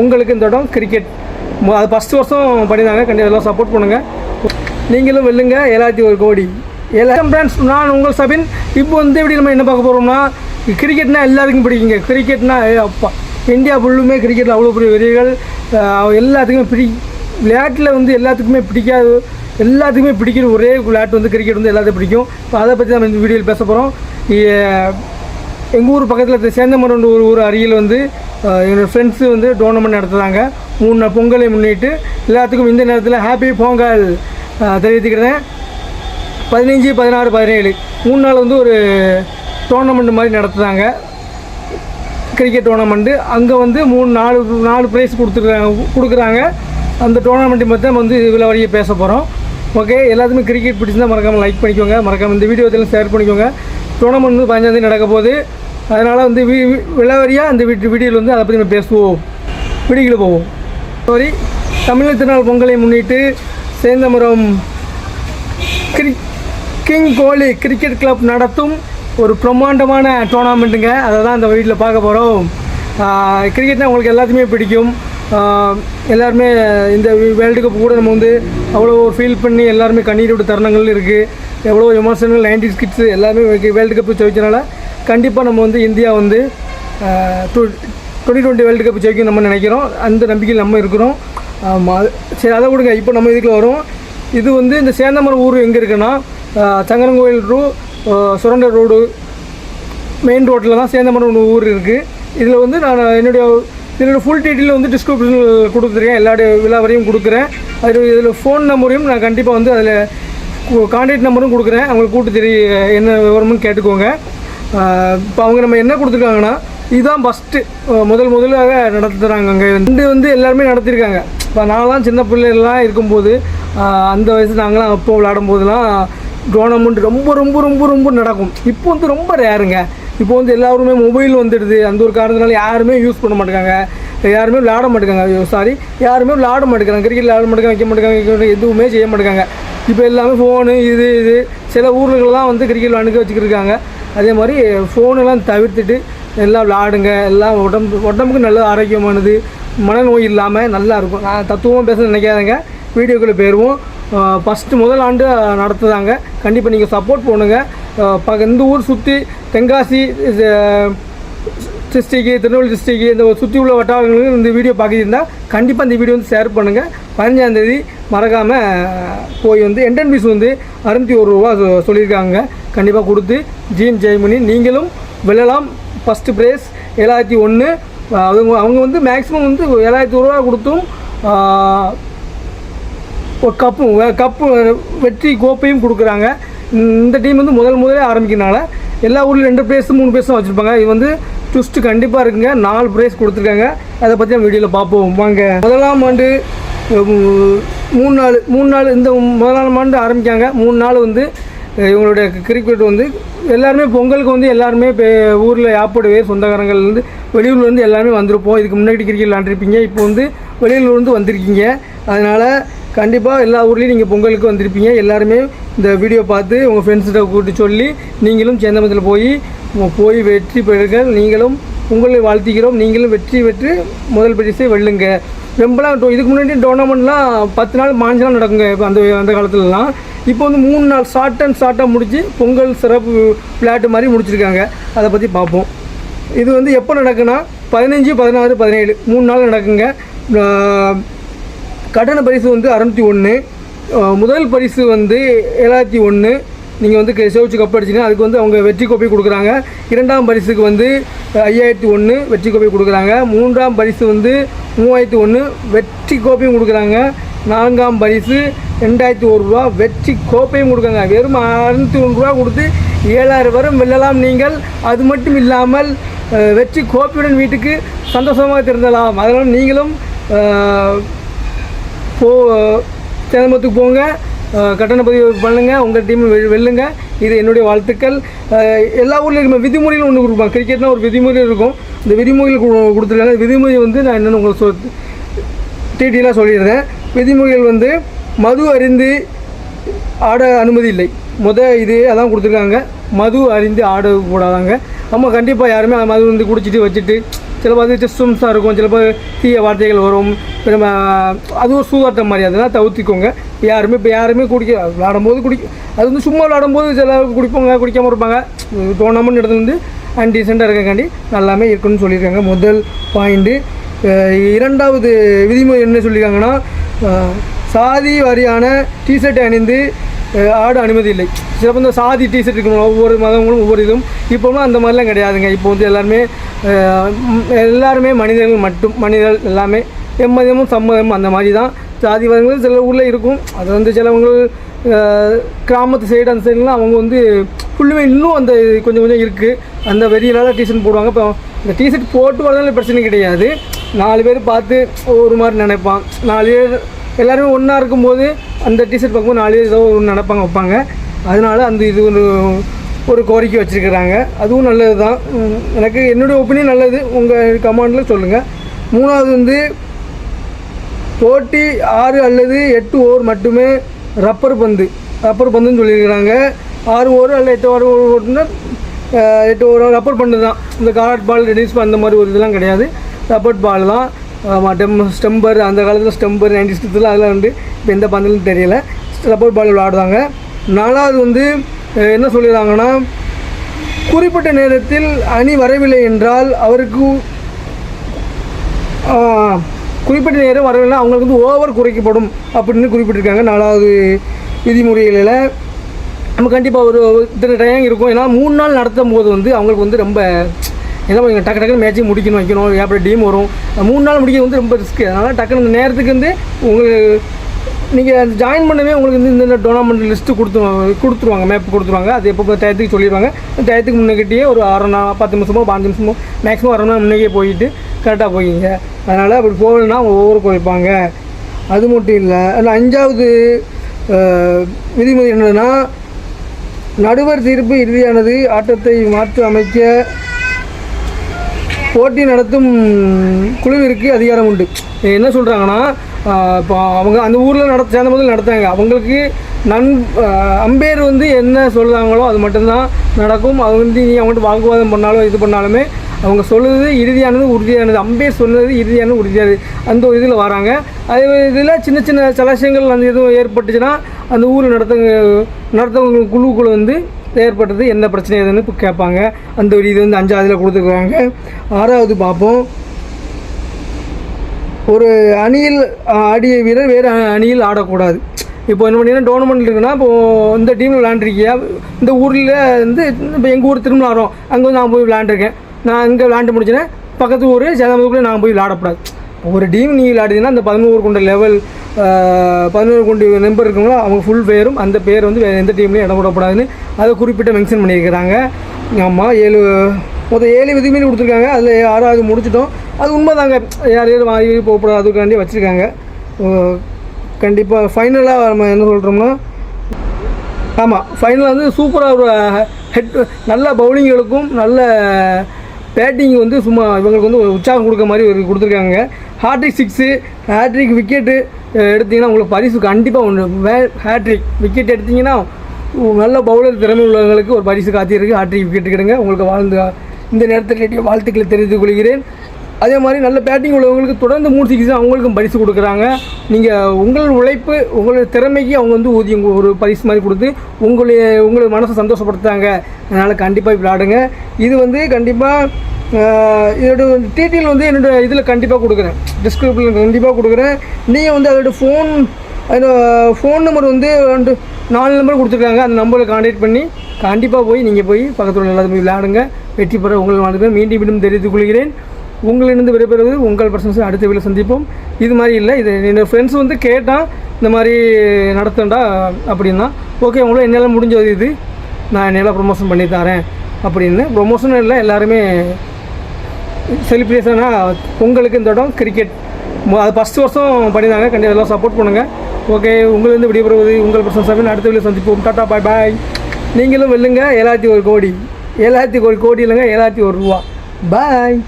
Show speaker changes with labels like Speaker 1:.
Speaker 1: உங்களுக்கு இந்த இடம் கிரிக்கெட் அது ஃபஸ்ட் வருஷம் பண்ணியிருந்தாங்க. கண்டிப்பாக எல்லாம் சப்போர்ட் பண்ணுங்கள் நீங்களும் வெல்லுங்க. ஏழாயிரத்தி ஒரு கோடி. எல்லாரும் ஃப்ரெண்ட்ஸ் நான் உங்கள் சபின். இப்போ வந்து எப்படி நம்ம என்ன பார்க்க போகிறோம்னா கிரிக்கெட்னா எல்லாருக்கும் பிடிக்குங்க. கிரிக்கெட்னா அப்பா. இந்தியா ஃபுல்லுமே கிரிக்கெட்டில் அவ்வளோ பெரிய வீரர்கள் எல்லாத்துக்குமே பிடி விளையாட்டில் வந்து எல்லாத்துக்குமே பிடிக்காது. எல்லாத்துக்குமே பிடிக்கிற ஒரே விளையாட்டு வந்து கிரிக்கெட் வந்து எல்லாத்துக்கும் பிடிக்கும். இப்போ அதை பற்றி நம்ம இந்த வீடியோவில் பேச போகிறோம் எங்கள் ஊர் பக்கத்தில் சேந்தமரம் ஒரு ஊர் அருகில் வந்து என்னோடய ஃப்ரெண்ட்ஸு வந்து டோர்னமெண்ட் நடத்துகிறாங்க மூணு நாள் பொங்கலை முன்னிட்டு எல்லாத்துக்கும் இந்த நேரத்தில் ஹாப்பி பொங்கல் தெரிவித்துக்கிறேன். பதினஞ்சு பதினாறு பதினேழு. மூணு நாள் வந்து ஒரு டோர்னமெண்ட் மாதிரி நடத்துகிறாங்க கிரிக்கெட் டோர்னமெண்ட்டு அங்கே வந்து மூணு நாலு நாலு ப்ரைஸ் கொடுத்துருக்காங்க கொடுக்குறாங்க. அந்த டோர்னமெண்ட்டை பற்றி நம்ம வந்து இவ்வளோ வழியே பேச போகிறோம் ஓகே எல்லாத்துக்குமே கிரிக்கெட் பிடிச்சிருந்தால் மறக்காமல் லைக் பண்ணிக்கோங்க. மறக்காமல் இந்த வீடியோ இதெல்லாம் ஷேர் பண்ணிக்கோங்க. டோர்னமெண்ட் வந்து பதினஞ்சாந்தேதி நடக்க போகுது. அதனால் வந்து வி விளவரியாக அந்த வீட்டு வீடியோவில் வந்து அதை பற்றி நம்ம பேசுவோம். வீடியோக்குள்ள போவோம். சாரி தமிழர் திருநாள் பொங்கலை முன்னிட்டு Sendamaram Giri king Kohli cricket club நடத்தும் ஒரு பிரம்மாண்டமான டோர்னாமெண்ட்டுங்க அதை தான் இந்த வீட்டில் பார்க்க போகிறோம் கிரிக்கெட்னா உங்களுக்கு எல்லாத்துக்குமே பிடிக்கும். எல்லாருமே இந்த வேர்ல்டு கப் கூட நம்ம வந்து அவ்வளோ ஃபீல் பண்ணி எல்லாருமே கண்ணீர் விட்டு தருணங்கள் இருக்குது எவ்வளோ விமர்சனங்கள் நைன்டி கிட்ஸ் எல்லாமே வேர்ல்டு கப் ஜெயிச்சனால கண்டிப்பாக நம்ம வந்து இந்தியா வந்து டுவெண்ட்டி டுவெண்ட்டி வேர்ல்டு கப் ஜெயிக்கும் நம்ம நினைக்கிறோம். அந்த நம்பிக்கையில் நம்ம இருக்கிறோம். ஆமாம் சரி அதை கொடுங்க இப்போ நம்ம இதுக்குள்ள வரும். இது வந்து இந்த சேந்தமரம் ஊர் எங்கே இருக்குன்னா ஆஹ் Sankarankovil to Surandai road main ரோட்டில் தான் சேந்தமரம் ஊர் இருக்குது இதில் வந்து நான் என்னுடைய என்னோடய ஃபுல் டீட்டெயில் வந்து டிஸ்கிரிப்ஷன் கொடுத்துருக்கேன். எல்லா விழாவரையும் கொடுக்குறேன். அதில் இதில் ஃபோன் நம்பரையும் நான் கண்டிப்பாக வந்து அதில் கான்டாக்ட் நம்பரும் கொடுக்குறேன். அவங்களுக்கு கூட்டு தெரிய என்ன விவரம்னு கேட்டுக்கோங்க. இப்போ அவங்க நம்ம என்ன கொடுத்துருக்காங்கன்னா இதுதான் ஃபஸ்ட்டு முதல் முதலாக நடத்துகிறாங்க அங்கே. ரெண்டு வந்து எல்லாருமே நடத்தியிருக்காங்க இப்போ நான்லாம் சின்ன பிள்ளைகள்லாம் இருக்கும்போது அந்த வயசு நாங்களாம் அப்போ விளையாடும் போதெல்லாம் டோர்னமெண்ட் ரொம்ப ரொம்ப ரொம்ப ரொம்ப நடக்கும். இப்போ வந்து ரொம்ப ரேருங்க இப்போ வந்து எல்லாருமே மொபைல் வந்துடுது. அந்த ஒரு காரணத்தினால யாருமே யூஸ் பண்ண மாட்டேங்காங்க. யாருமே விளையாட மாட்டேங்காங்க. சாரி யாருமே விளையாட மாட்டேங்கிறாங்க. கிரிக்கெட் விளையாட மாட்டேங்க வைக்க மாட்டேங்காங்க எதுவுமே செய்ய மாட்டேங்காங்க. இப்போ எல்லாமே ஃபோனு இது இது. சில ஊர்களெலாம் வந்து கிரிக்கெட் விளையாண்டுக்க வச்சுக்கிருக்காங்க அதே மாதிரி ஃபோனெல்லாம் தவிர்த்துட்டு எல்லாம் விளாடுங்க. எல்லாம் உடம்பு உடம்புக்கு நல்ல ஆரோக்கியமானது. மனநோய் இல்லாமல் நல்லா இருக்கும். நான் தத்துவமாக பேச நினைக்காதங்க. வீடியோக்குள்ளே போயிடுவோம் ஃபஸ்ட்டு முதல் ஆண்டு நடத்துதாங்க கண்டிப்பாக நீங்கள் சப்போர்ட் பண்ணுங்கள் ப இந்த ஊர் சுற்றி தென்காசி டிஸ்ட்ரிக்கு திருநெல்வேலி டிஸ்ட்ரிக்கு இந்த சுற்றி உள்ள வட்டாரங்களுக்கு இந்த வீடியோ பார்க்குறீங்கன்னா கண்டிப்பாக இந்த வீடியோ வந்து ஷேர் பண்ணுங்கள் பதினஞ்சாந்தேதி மறக்காமல் போய் வந்து என்டன் ஃபீஸ் வந்து அறுநூத்தி ஒரு ரூபா சொல்லியிருக்காங்க. கண்டிப்பாக கொடுத்து ஜீன் ஜெயமணி நீங்களும் வெல்லலாம் ஃபஸ்ட்டு ப்ரைஸ் ஏழாயிரத்தி ஒன்று அவங்க அவங்க வந்து மேக்ஸிமம் வந்து ஏழாயிரத்தி ரூபா கொடுத்தும் ஒரு கப்பும் கப்பு வெற்றி கோப்பையும் கொடுக்குறாங்க. இந்த டீம் வந்து முதல் முதலே ஆரம்பிக்கிறனால எல்லா ஊர்லேயும் ரெண்டு ப்ரைஸ் மூணு ப்ரைஸ் தான் வச்சுருப்பாங்க. இது வந்து ட்விஸ்ட்டு கண்டிப்பாக இருக்குங்க. நாலு ப்ரைஸ் கொடுத்துருக்காங்க. அதை பற்றி நம்ம வீடியோவில் பார்ப்போம். வாங்க. முதலாம் ஆண்டு மூணு நாள் மூணு நாள் இந்த முதல் நாள் மாண்டு ஆரம்பிக்காங்க மூணு நாள் வந்து இவங்களுடைய கிரிக்கெட் வந்து எல்லாருமே பொங்கலுக்கு வந்து எல்லாருமே இப்போ ஊரில் யாப்போடவே சொந்தக்காரங்கள்லேருந்து வெளியூர்லேருந்து எல்லாருமே வந்திருப்போம். இதுக்கு முன்னாடி கிரிக்கெட் விளாண்டுருப்பீங்க இப்போ வந்து வெளியூர்லேருந்து வந்திருக்கீங்க. அதனால் கண்டிப்பாக எல்லா ஊர்லேயும் நீங்கள் பொங்கலுக்கு வந்திருப்பீங்க. எல்லாருமே இந்த வீடியோ பார்த்து உங்கள் ஃப்ரெண்ட்ஸ்கிட்ட கூப்பிட்டு சொல்லி நீங்களும் சேந்தமத்தில் போய் போய் வெற்றி பெறுங்கள். நீங்களும் உங்களை வாழ்த்திக்கிறோம் நீங்களும் வெற்றி பெற்று முதல் பரிசை வெல்லுங்க. ரொம்பலாம் டோ- இதுக்கு முன்னாடி டோர்னமெண்ட்லாம் பத்து நாள் மாஞ்சலாம் நடக்குங்க இப்போ அந்த அந்த காலத்துலலாம். இப்போ வந்து மூணு நாள் ஷார்ட் அண்ட் ஷார்ட்டாக முடித்து பொங்கல் சிறப்பு விளையாட்டு மாதிரி முடிச்சிருக்காங்க. அதை பற்றி பார்ப்போம் இது வந்து எப்போ நடக்குன்னா பதினஞ்சு பதினாறு பதினேழு மூணு நாள் நடக்குங்க. கடன கட்டண பரிசு வந்து அறுநூத்தி ஒன்று முதல் பரிசு வந்து ஏழாயிரத்தி ஒன்று நீங்கள் வந்து சேவிச்சு கப் அடிச்சிங்கன்னா அதுக்கு வந்து அவங்க வெற்றி கோப்பை கொடுக்குறாங்க. இரண்டாம் பரிசுக்கு வந்து ஐயாயிரத்தி ஒன்று வெற்றி கோப்பை கொடுக்குறாங்க. மூன்றாம் பரிசு வந்து மூவாயிரத்தி ஒன்று வெற்றி கோப்பையும் கொடுக்குறாங்க. நான்காம் பரிசு ரெண்டாயிரத்தி ஒரு ரூபா வெற்றி கோப்பையும் கொடுக்குறாங்க. வெறும் அறுநூத்தி ஒன்று ரூபா கொடுத்து ஏழாயிரம் வரும் வெல்லலாம் நீங்கள். அது மட்டும் இல்லாமல் வெற்றி கோப்பையுடன் வீட்டுக்கு சந்தோஷமாக திறந்தலாம் அதனால் நீங்களும் போ சேதம்பத்துக்கு போங்க. கட்டண பதிவு பண்ணுங்கள் உங்கள் டீம் வெல்லுங்க. இது என்னுடைய வாழ்த்துக்கள். எல்லா ஊர்லேயும் இருக்கும் விதிமுறைகள் ஒன்று கொடுப்பாங்க. கிரிக்கெட்னா ஒரு விதிமுறை இருக்கும். இந்த விதிமுறைகள் கொடுத்துருக்காங்க. விதிமுறை வந்து நான் என்னென்னு உங்களுக்கு சொல் டீட்டெயிலாக சொல்லிடுறேன். விதிமுறைகள் வந்து மது அறிந்து ஆட அனுமதி இல்லை. முத இது அதான் கொடுத்துருக்காங்க. மது அறிந்து ஆடக்கூடாதாங்க ஆமாம் கண்டிப்பாக யாருமே மது வந்து குடிச்சிட்டு வச்சுட்டு சில பார்த்து டிஸ்டன்ஸாக இருக்கும் சில தீய வார்த்தைகள் வரும் இப்போ நம்ம அது ஒரு சூதாட்டம் மாதிரி அதெல்லாம் தவிர்த்திக்கோங்க யாருமே இப்போ யாருமே குடிக்க விளாடும்போது குடிக்க அது வந்து சும்மா விளாடும்போது சில குடிப்பாங்க குடிக்காமல் இருப்பாங்க டோர்னமெண்ட் இடத்துல வந்து அன்டீசெண்டாக இருக்கக்காண்டி நல்லாமே இருக்குன்னு சொல்லியிருக்காங்க முதல் பாயிண்ட்டு இரண்டாவது விதிமுறை என்ன சொல்லியிருக்காங்கன்னா சாதி வாரியான டிஷர்ட்டை அணிந்து ஆட அனுமதி இல்லை. சிறப்பு இந்த சாதி டிஷர்ட் இருக்கணும் ஒவ்வொரு மதங்களும் ஒவ்வொரு இதுவும். இப்போவும் அந்த மாதிரிலாம் கிடையாதுங்க. இப்போ வந்து எல்லாருமே எல்லாருமே மனிதர்கள் மட்டும் மனிதர்கள் எல்லாமே எம்மதமும் சம்மதமும் அந்த மாதிரி தான். சாதி வாரங்கள் சில ஊரில் இருக்கும். அது வந்து சிலவங்க கிராமத்து சைடு அந்த சைடுலாம் அவங்க வந்து ஃபுல்லுமே இன்னும் அந்த கொஞ்சம் கொஞ்சம் இருக்குது அந்த வெறியினால டிஷர்ட் போடுவாங்க. இப்போ இந்த டிஷர்ட் போட்டு வரதுனால பிரச்சனை கிடையாது. நாலு பேர் பார்த்து ஒரு மாதிரி நினைப்பான். நாலு பேர் எல்லாருமே ஒன்றா இருக்கும்போது அந்த டிஷர்ட் பார்க்கும்போது நாலு பேர் ஏதோ ஒன்று நினைப்பாங்க வைப்பாங்க. அதனால அந்த இது ஒரு ஒரு கோரிக்கை வச்சுருக்கிறாங்க. அதுவும் நல்லது தான் எனக்கு என்னுடைய ஒப்பீனியன் நல்லது. உங்கள் கமாண்டில் சொல்லுங்கள் மூணாவது வந்து போட்டி ஆறு அல்லது எட்டு ஓவர் மட்டுமே ரப்பர் பந்து. ரப்பர் பந்துன்னு சொல்லியிருக்கிறாங்க. ஆறு ஓவர் அல்ல எட்டு ஓவர் ஓட்டுனா எட்டு ஓவர் ரப்பர் பந்து தான் இந்த காலட் பால் ரெடியூஸ் அந்த மாதிரி ஒரு இதெல்லாம் கிடையாது. ரப்பர் பால் தான். ஆமாம் டெம் ஸ்டெம்பர் அந்த காலத்தில் ஸ்டெம்பர் நைன்டி சிக்ஸ்த்தில் அதெல்லாம் வந்து இப்போ எந்த பந்தலும் தெரியல. ரப்பர் பால் விளாடுவாங்க நாலாவது வந்து என்ன சொல்லிடுறாங்கன்னா குறிப்பிட்ட நேரத்தில் அணி வரவில்லை என்றால் அவருக்கு குறிப்பிட்ட நேரம் வரவில்லை அவங்களுக்கு வந்து ஓவர் குறைக்கப்படும் அப்படின்னு குறிப்பிட்டிருக்காங்க. நாலாவது விதிமுறைகளில். நம்ம கண்டிப்பாக ஒரு இத்தனை டைம் இருக்கும். ஏன்னா மூணு நாள் நடத்தும் போது வந்து அவங்களுக்கு வந்து ரொம்ப என்ன பண்ணுங்க டக்கு டக்குன்னு மேட்சையும் முடிக்கணும் வைக்கணும் அப்புறம் டீம் வரும். மூணு நாள் முடிக்க வந்து ரொம்ப ரிஸ்க்கு அதனால் டக்குன்னு இந்த நேரத்துக்கு வந்து உங்களுக்கு நீங்கள் ஜாயின் பண்ணவே உங்களுக்கு வந்து இந்த டோர்னாமெண்ட் லிஸ்ட்டு கொடுத்து கொடுத்துருவாங்க மேப் கொடுத்துருவாங்க. அது எப்போ டயத்துக்கு சொல்லிடுவாங்க. டயத்துக்கு முன்னக்கிட்டே ஒரு அரை நாள் பத்து நிமிஷமோ பாஞ்சு நிமிஷமோ மேக்ஸிமம் அரை நாள் முன்னே போயிட்டு கரெக்டாக போயிங்க அதனால் அப்படி போகலன்னா அவங்க ஒவ்வொரு குறைப்பாங்க அது மட்டும் இல்லை ஆனால் அஞ்சாவது விதிமுறை என்னதுன்னா நடுவர் தீர்ப்பு இறுதியானது ஆட்டத்தை மாற்றி அமைக்க போட்டி நடத்தும் குழுவிற்கு அதிகாரம் உண்டு. என்ன சொல்கிறாங்கன்னா இப்போ அவங்க அந்த ஊரில் நட சேர்ந்த முதல் நடத்தாங்க அவங்களுக்கு நன் அம்பேர் வந்து என்ன சொல்கிறாங்களோ அது மட்டும்தான் நடக்கும். அது வந்து நீ அவங்கள்ட்ட வாக்குவாதம் பண்ணாலும் இது பண்ணாலுமே அவங்க சொல்லுறது இறுதியானது உறுதியானது. அம்பேர் சொன்னது இறுதியானது உறுதியானது. அந்த ஒரு இதில் வராங்க. அதே இதில் சின்ன சின்ன சலசங்கள் அந்த எதுவும் ஏற்பட்டுச்சுன்னா அந்த ஊரில் நடத்தவங்க நடத்தவங்க குழுக்குள்ள வந்து ஏற்பட்டது என்ன பிரச்சனை ஏதுன்னு இப்போ கேட்பாங்க. அந்த ஒரு இது வந்து அஞ்சாவதில் கொடுத்துருக்காங்க. ஆறாவது பார்ப்போம். ஒரு அணியில் ஆடிய வீரர் வேறு அணியில் ஆடக்கூடாது. இப்போ என்ன பண்ணீங்கன்னா டோர்னமெண்ட் இருக்குன்னா இப்போது இந்த டீமில் விளாண்டுருக்கியா இந்த ஊரில் வந்து இப்போ எங்கள் ஊர் திரும்ப ஆடுறோம் அங்கே வந்து நான் போய் விளாண்டுருக்கேன் நான் இங்கே விளாண்டு முடிச்சேன்னா பக்கத்து ஊர் சேதமதுக்குள்ளே நான் போய் விளாடக்கூடாது. ஒரு டீம் நீ விளையாடுறீங்கன்னா அந்த பதினோரு கொண்ட லெவல் பதினோரு கொண்டு நம்பர் இருக்குங்களோ அவங்க ஃபுல் பேரும் அந்த பேர் வந்து வேறு எந்த டீம்லையும் இடம் விடக்கூடாதுன்னு அதை குறிப்பிட்ட மென்ஷன் பண்ணியிருக்கிறாங்க. ஆமாம் ஏழு மொத்தம் ஏழு விதிமீறி கொடுத்துருக்காங்க. அதில் ஆறாவது முடிச்சிட்டோம். அது உண்மைதாங்க. யார் யார் வாங்கி போகக்கூடாது அதுக்காண்டி வச்சுருக்காங்க. கண்டிப்பாக ஃபைனலாக நம்ம என்ன சொல்கிறோம்னா ஆமாம் ஃபைனலாக வந்து சூப்பராக ஒரு ஹெட் நல்ல பவுலிங்களுக்கும் நல்ல பேட்டிங் வந்து சும்மா இவங்களுக்கு வந்து ஒரு உற்சாகம் கொடுக்க மாதிரி ஒரு கொடுத்துருக்காங்க. ஹாட்ரிக் சிக்ஸு ஹேட்ரிக் விக்கெட்டு எடுத்தீங்கன்னா உங்களுக்கு பரிசு கண்டிப்பாக ஒன்று வே ஹேட்ரிக் விக்கெட் எடுத்தீங்கன்னா நல்ல பவுலர் திறமை உள்ளவங்களுக்கு ஒரு பரிசு காத்திருக்கு. ஹாட்ரிக் விக்கெட் கிடைங்க. உங்களுக்கு வாழ்ந்து இந்த நேரத்தில் வாழ்த்துக்களை தெரிவித்துக் கொள்கிறேன். அதே மாதிரி நல்ல பேட்டிங் உள்ளவங்களுக்கு தொடர்ந்து மூணு சிக்ஸ் அவங்களுக்கும் பரிசு கொடுக்குறாங்க. நீங்கள் உங்கள் உழைப்பு உங்களுடைய திறமைக்கு அவங்க வந்து ஊதியம் ஒரு பரிசு மாதிரி கொடுத்து உங்களுடைய உங்களுடைய மனசை சந்தோஷப்படுத்துறாங்க. அதனால் கண்டிப்பாக விளையாடுங்க இது வந்து கண்டிப்பாக இதோட டீட்டெயில் வந்து என்னோட இதில் கண்டிப்பாக கொடுக்குறேன். டிஸ்கிரிப்ஷனில் கண்டிப்பாக கொடுக்குறேன். நீங்கள் வந்து அதோட ஃபோன் அதோட ஃபோன் நம்பர் வந்து ரெண்டு நாலு நம்பர் கொடுத்துருக்காங்க. அந்த நம்பரில் கான்டாக்ட் பண்ணி கண்டிப்பாக போய் நீங்கள் போய் பக்கத்தில் உள்ள எல்லாத்தையும் விளையாடுங்க. வெற்றி பெற உங்கள் வாழ்க்கை மீண்டும் மீண்டும் தெரிவித்துக் கொள்கிறேன். உங்களிலிருந்து விடைபெறுவது உங்கள் பர்சன்ஸ் அடுத்த வீடியோ சந்திப்போம். இது மாதிரி இல்லை. இது என்னோடய ஃப்ரெண்ட்ஸ் வந்து கேட்டால் இந்த மாதிரி நடத்தண்டா அப்படின்னா ஓகே உங்களால் என்னால் முடிஞ்சது இது. நான் என்னால் ப்ரொமோஷன் பண்ணி தரேன். அப்படின்னு. ப்ரொமோஷன் இல்லை எல்லாருமே செலிப்ரேஷனாக உங்களுக்கு இந்த இடம் கிரிக்கெட் அது ஃபஸ்ட் வருஷம் பண்ணியிருந்தாங்க. கண்டிப்பாக எல்லாம் சப்போர்ட் பண்ணுங்கள் ஓகே உங்களிருந்து விடைபெறுவது உங்கள் பர்சன் சபின் அடுத்த வீடியோ சந்திப்போம். டாட்டா பாய் பாய் நீங்களும் வெல்லுங்க. ஏழாயிரத்தி ஒரு கோடி. ஏழாயிரத்தி ஒரு கோடி இல்லைங்க ஏழாயிரத்தி ஒரு ரூபா. பாய்